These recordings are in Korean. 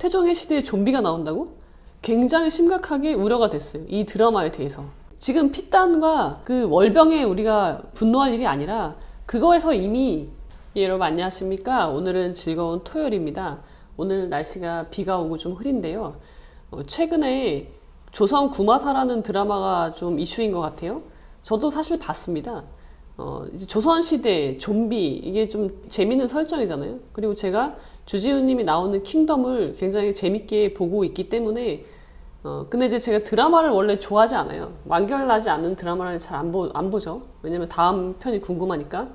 태종의 시대에 좀비가 나온다고? 굉장히 심각하게 우려가 됐어요. 이 드라마에 대해서. 지금 피단과 그 월병에 우리가 분노할 일이 아니라 그거에서 이미 예, 여러분 안녕하십니까? 오늘은 즐거운 토요일입니다. 오늘 날씨가 비가 오고 좀 흐린데요. 어, 최근에 조선 구마사라는 드라마가 좀 이슈인 것 같아요. 저도 사실 봤습니다. 어, 이제 조선시대, 좀비, 이게 좀 재밌는 설정이잖아요. 그리고 제가 주지훈님이 나오는 킹덤을 굉장히 재밌게 보고 있기 때문에, 어, 근데 이제 제가 드라마를 원래 좋아하지 않아요. 완결나지 않는 드라마를 잘 안 보, 안 보죠. 왜냐면 다음 편이 궁금하니까.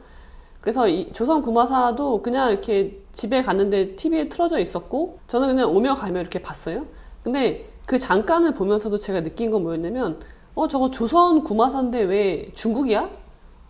그래서 이 조선 구마사도 그냥 이렇게 집에 갔는데 TV에 틀어져 있었고, 저는 그냥 오며 가며 이렇게 봤어요. 근데 그 잠깐을 보면서도 제가 느낀 건 뭐였냐면, 어, 저거 조선 구마사인데 왜 중국이야?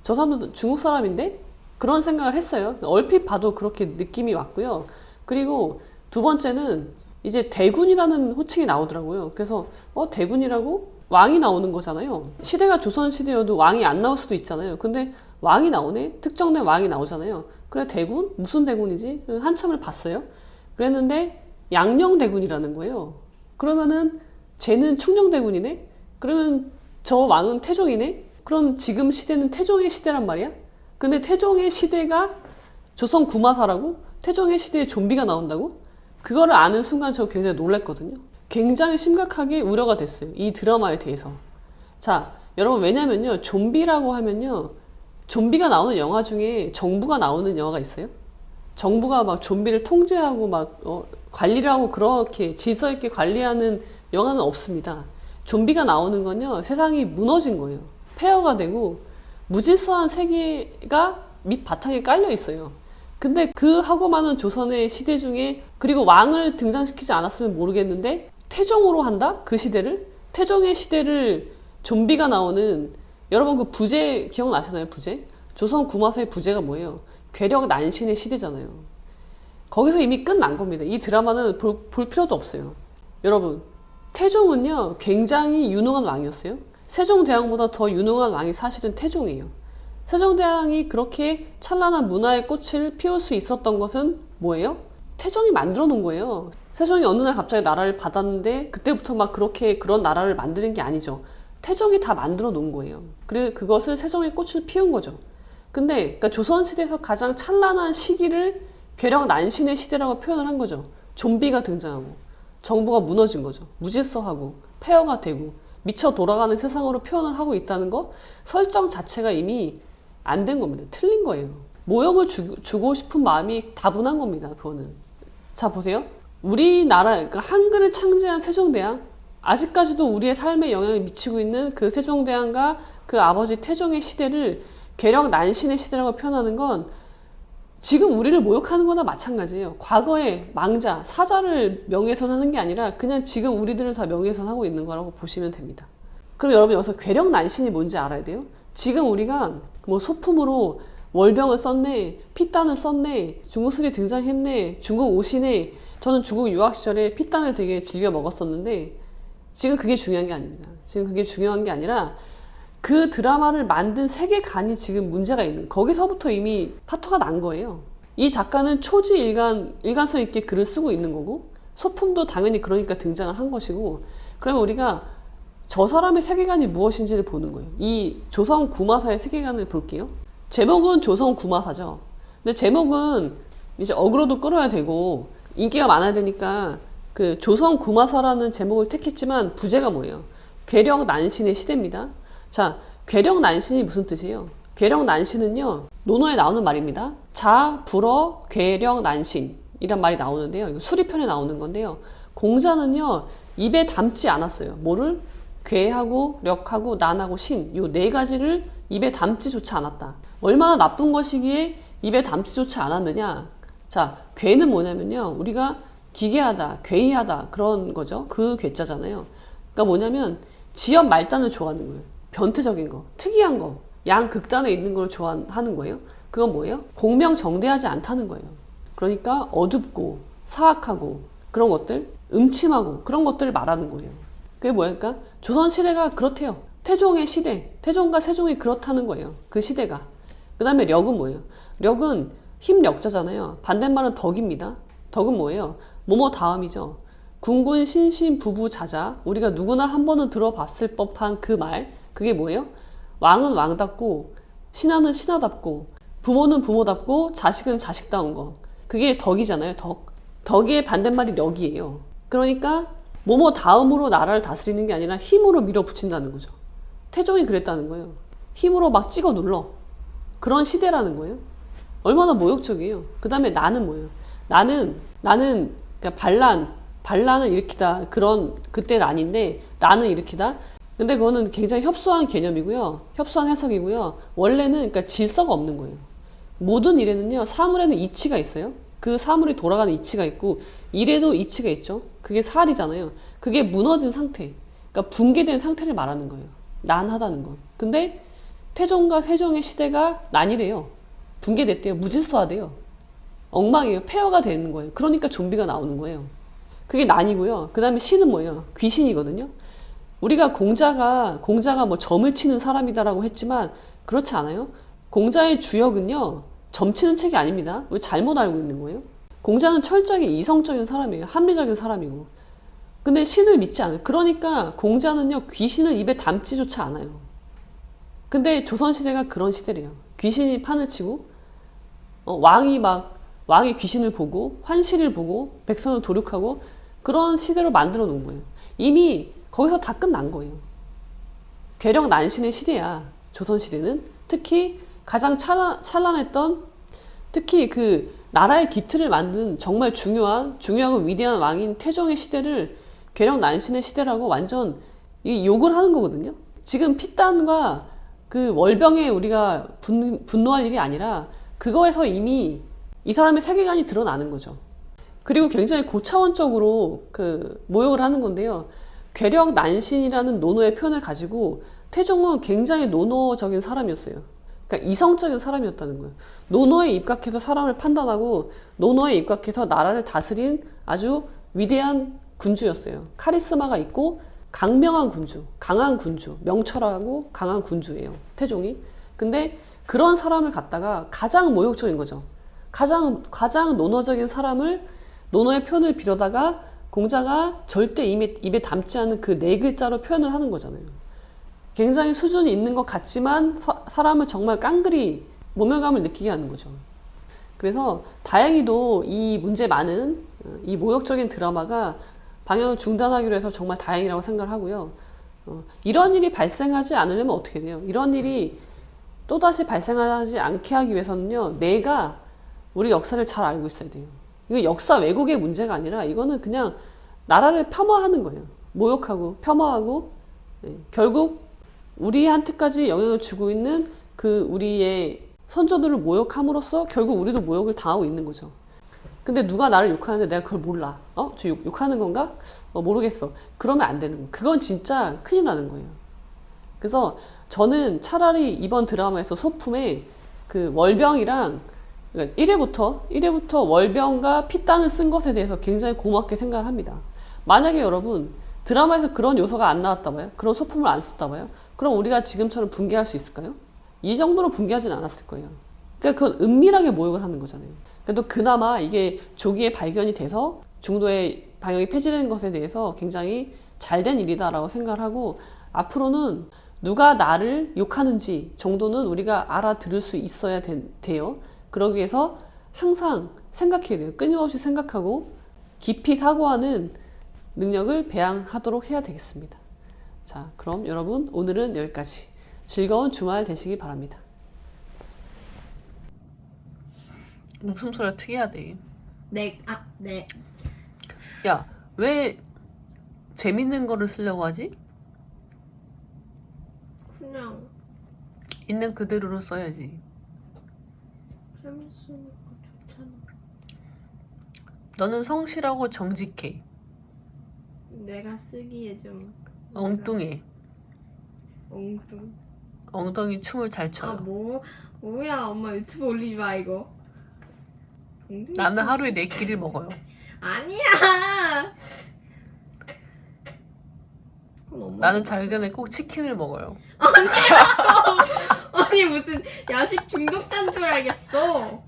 저 사람도 중국 사람인데? 그런 생각을 했어요. 얼핏 봐도 그렇게 느낌이 왔고요. 그리고 두 번째는 이제 대군이라는 호칭이 나오더라고요. 그래서 어 대군이라고 왕이 나오는 거잖아요. 시대가 조선 시대여도 왕이 안 나올 수도 있잖아요. 근데 왕이 나오네. 특정된 왕이 나오잖아요. 그래 대군 무슨 대군이지? 한참을 봤어요. 그랬는데 양녕 대군이라는 거예요. 그러면은 쟤는 충녕 대군이네. 그러면 저 왕은 태종이네. 그럼 지금 시대는 태종의 시대란 말이야? 근데 태종의 시대가 조선 구마사라고? 태종의 시대에 좀비가 나온다고? 그거를 아는 순간 저 굉장히 놀랐거든요. 굉장히 심각하게 우려가 됐어요. 이 드라마에 대해서. 자, 여러분 왜냐면요. 좀비라고 하면요. 좀비가 나오는 영화 중에 정부가 나오는 영화가 있어요? 정부가 막 좀비를 통제하고 막 어, 관리를 하고 그렇게 질서 있게 관리하는 영화는 없습니다. 좀비가 나오는 건요. 세상이 무너진 거예요. 폐허가 되고 무질서한 세계가 밑 바탕에 깔려 있어요. 근데 그 하고 많은 조선의 시대 중에 그리고 왕을 등장시키지 않았으면 모르겠는데 태종으로 한다? 그 시대를? 태종의 시대를 좀비가 나오는 여러분 그 부제 기억나시나요? 부제? 조선 구마사의 부제가 뭐예요? 괴력 난신의 시대잖아요. 거기서 이미 끝난 겁니다. 이 드라마는 볼, 볼 필요도 없어요. 여러분, 태종은요, 굉장히 유능한 왕이었어요. 세종대왕보다 더 유능한 왕이 사실은 태종이에요. 세종대왕이 그렇게 찬란한 문화의 꽃을 피울 수 있었던 것은 뭐예요? 태종이 만들어 놓은 거예요. 세종이 어느 날 갑자기 나라를 받았는데 그때부터 막 그렇게 그런 나라를 만드는 게 아니죠. 태종이 다 만들어 놓은 거예요. 그래 그것을 세종의 꽃을 피운 거죠. 근데 그러니까 조선시대에서 가장 찬란한 시기를 괴력 난신의 시대라고 표현을 한 거죠. 좀비가 등장하고 정부가 무너진 거죠. 무질서하고 폐허가 되고 미쳐 돌아가는 세상으로 표현을 하고 있다는 거 설정 자체가 이미 안 된 겁니다. 틀린 거예요. 모욕을 주, 주고 싶은 마음이 다분한 겁니다. 그거는. 자 보세요. 우리나라 그러니까 한글을 창제한 세종대왕 아직까지도 우리의 삶에 영향을 미치고 있는 그 세종대왕과 그 아버지 태종의 시대를 괴력 난신의 시대라고 표현하는 건 지금 우리를 모욕하는 거나 마찬가지예요. 과거에 망자, 사자를 명예훼손하는 게 아니라 그냥 지금 우리들을 다 명예훼손하고 있는 거라고 보시면 됩니다. 그럼 여러분 여기서 괴력 난신이 뭔지 알아야 돼요. 지금 우리가 뭐 소품으로 월병을 썼네, 피단을 썼네, 중국 술이 등장했네, 중국 옷이네. 저는 중국 유학 시절에 피단을 되게 즐겨 먹었었는데 지금 그게 중요한 게 아닙니다. 지금 그게 중요한 게 아니라 그 드라마를 만든 세계관이 지금 문제가 있는 거기서부터 이미 파토가 난 거예요. 이 작가는 초지 일관 일관성 있게 글을 쓰고 있는 거고 소품도 당연히 그러니까 등장을 한 것이고 그러면 우리가 저 사람의 세계관이 무엇인지를 보는 거예요. 이 조선 구마사의 세계관을 볼게요. 제목은 조선 구마사죠. 근데 제목은 이제 어그로도 끌어야 되고 인기가 많아야 되니까 그 조선 구마사라는 제목을 택했지만 부제가 뭐예요? 괴력 난신의 시대입니다. 자, 괴력 난신이 무슨 뜻이에요? 괴력 난신은요, 논어에 나오는 말입니다. 자, 불어, 괴력 난신. 이란 말이 나오는데요. 이거 수리편에 나오는 건데요. 공자는요, 입에 담지 않았어요. 뭐를? 괴하고, 력하고, 난하고, 신. 요 네 가지를 입에 담지조차 않았다. 얼마나 나쁜 것이기에 입에 담지조차 않았느냐? 자, 괴는 뭐냐면요. 우리가 기괴하다, 괴이하다, 그런 거죠. 그 괴자잖아요. 그러니까 뭐냐면, 지연 말단을 좋아하는 거예요. 변태적인 거, 특이한 거, 양 극단에 있는 걸 좋아하는 거예요. 그건 뭐예요? 공명 정대하지 않다는 거예요. 그러니까 어둡고 사악하고 그런 것들, 음침하고 그런 것들을 말하는 거예요. 그게 뭐랄까? 조선 시대가 그렇대요. 태종의 시대, 태종과 세종이 그렇다는 거예요. 그 시대가. 그 다음에 력은 뭐예요? 력은 힘력자잖아요. 반대말은 덕입니다. 덕은 뭐예요? 뭐뭐 다음이죠. 군군 신신 부부 자자 우리가 누구나 한 번은 들어봤을 법한 그 말 그게 뭐예요? 왕은 왕답고 신하는 신하답고 부모는 부모답고 자식은 자식다운 거. 그게 덕이잖아요 덕. 덕의 반대말이 력이에요. 그러니까 뭐뭐 다음으로 나라를 다스리는 게 아니라 힘으로 밀어붙인다는 거죠. 태종이 그랬다는 거예요. 힘으로 막 찍어 눌러. 그런 시대라는 거예요. 얼마나 모욕적이에요. 그 다음에 나는 뭐예요? 나는 나는 그러니까 반란 반란을 일으키다. 그런 그때는 아닌데 나는 일으키다 근데 그거는 굉장히 협소한 개념이고요. 협소한 해석이고요. 원래는 그러니까 질서가 없는 거예요. 모든 일에는요 사물에는 이치가 있어요. 그 사물이 돌아가는 이치가 있고 일에도 이치가 있죠. 그게 살이잖아요. 그게 무너진 상태. 그러니까 붕괴된 상태를 말하는 거예요. 난하다는 건. 근데 태종과 세종의 시대가 난이래요. 붕괴됐대요. 무질서하대요. 엉망이에요. 폐허가 되는 거예요. 그러니까 좀비가 나오는 거예요. 그게 난이고요. 그 다음에 신은 뭐예요? 귀신이거든요 우리가 공자가 공자가 뭐 점을 치는 사람이다라고 했지만 그렇지 않아요. 공자의 주역은요 점치는 책이 아닙니다. 왜 잘못 알고 있는 거예요? 공자는 철저하게 이성적인 사람이에요. 합리적인 사람이고. 근데 신을 믿지 않아요. 그러니까 공자는요 귀신을 입에 담지조차 않아요. 근데 조선 시대가 그런 시대래요. 귀신이 판을 치고 어, 왕이 막 왕이 귀신을 보고 환시를 보고 백성을 도륙하고 그런 시대로 만들어 놓은 거예요. 이미 거기서 다 끝난 거예요. 괴력 난신의 시대야. 조선 시대는 특히 가장 찬란, 찬란했던 특히 그 나라의 기틀을 만든 정말 중요한 중요하고 위대한 왕인 태종의 시대를 괴력 난신의 시대라고 완전 이 욕을 하는 거거든요. 지금 피단과 그 월병에 우리가 분, 분노할 일이 아니라 그거에서 이미 이 사람의 세계관이 드러나는 거죠. 그리고 굉장히 고차원적으로 그 모욕을 하는 건데요. 괴력 난신이라는 논어의 표현을 가지고 태종은 굉장히 논어적인 사람이었어요. 그러니까 이성적인 사람이었다는 거예요. 논어에 입각해서 사람을 판단하고 논어에 입각해서 나라를 다스린 아주 위대한 군주였어요. 카리스마가 있고 강명한 군주, 강한 군주, 명철하고 강한 군주예요. 태종이. 근데 그런 사람을 갖다가 가장 모욕적인 거죠. 가장 가장 논어적인 사람을 논어의 표현을 빌어다가 공자가 절대 입에, 입에 담지 않은 그 네 글자로 표현을 하는 거잖아요. 굉장히 수준이 있는 것 같지만 사, 사람을 정말 깡그리 모멸감을 느끼게 하는 거죠. 그래서 다행히도 이 문제 많은 어, 이 모욕적인 드라마가 방영을 중단하기로 해서 정말 다행이라고 생각을 하고요. 어, 이런 일이 발생하지 않으려면 어떻게 돼요? 이런 일이 또다시 발생하지 않게 하기 위해서는요, 내가 우리 역사를 잘 알고 있어야 돼요. 이거 역사 왜곡의 문제가 아니라 이거는 그냥 나라를 폄하하는 거예요. 모욕하고 폄하하고 네. 결국 우리한테까지 영향을 주고 있는 그 우리의 선조들을 모욕함으로써 결국 우리도 모욕을 당하고 있는 거죠. 근데 누가 나를 욕하는데 내가 그걸 몰라. 어? 저 욕, 욕하는 건가? 어, 모르겠어. 그러면 안 되는 거예요. 그건 진짜 큰일 나는 거예요. 그래서 저는 차라리 이번 드라마에서 소품에 그 월병이랑 그러니까 1회부터 1회부터 월병과 피단을 쓴 것에 대해서 굉장히 고맙게 생각을 합니다. 만약에 여러분 드라마에서 그런 요소가 안 나왔다 봐요. 그런 소품을 안 썼다 봐요. 그럼 우리가 지금처럼 붕괴할 수 있을까요? 이 정도로 붕괴하지는 않았을 거예요. 그러니까 그건 은밀하게 모욕을 하는 거잖아요. 그래도 그나마 이게 조기에 발견이 돼서 중도에 방역이 폐지된 것에 대해서 굉장히 잘된 일이다라고 생각을 하고 앞으로는 누가 나를 욕하는지 정도는 우리가 알아들을 수 있어야 되, 돼요. 그러기 위해서 항상 생각해야 돼요. 끊임없이 생각하고 깊이 사고하는 능력을 배양하도록 해야 되겠습니다. 자, 그럼 여러분 오늘은 여기까지. 즐거운 주말 되시기 바랍니다. 웃음소리가 특이하대. 네, 아, 네. 야, 왜 재밌는 거를 쓰려고 하지? 그냥 있는 그대로로 써야지. 재밌으니까 좋잖아. 너는 성실하고 정직해. 내가 쓰기에 좀 엉뚱해. 엉뚱. 엉덩이 춤을 잘 아, 춰요. 뭐 뭐야, 엄마 유튜브 올리지 마 이거. 나는 춤- 하루에 네 끼를 먹어요. 아니야. 그건 엄마. 나는 자기 전에 꼭 치킨을 먹어요. 아니 무슨 야식 중독자인 줄 알겠어.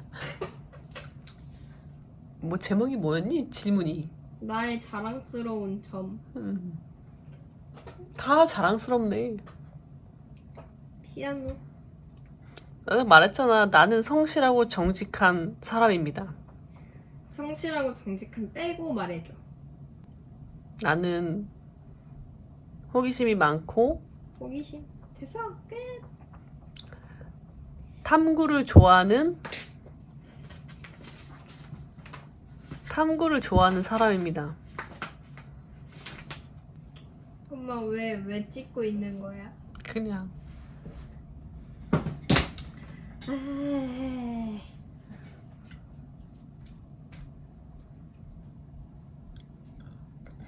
뭐 제목이 뭐였니? 질문이. 나의 자랑스러운 점. 음. 다 자랑스럽네. 피아노. 나는 말했잖아. 나는 성실하고 정직한 사람입니다. 성실하고 정직한 떼고 말해줘. 나는 호기심이 많고 호기심. 됐어. 끝. 탐구를 좋아하는 탐구를 좋아하는 사람입니다. 엄마 왜 왜 찍고 있는 거야? 그냥 에이.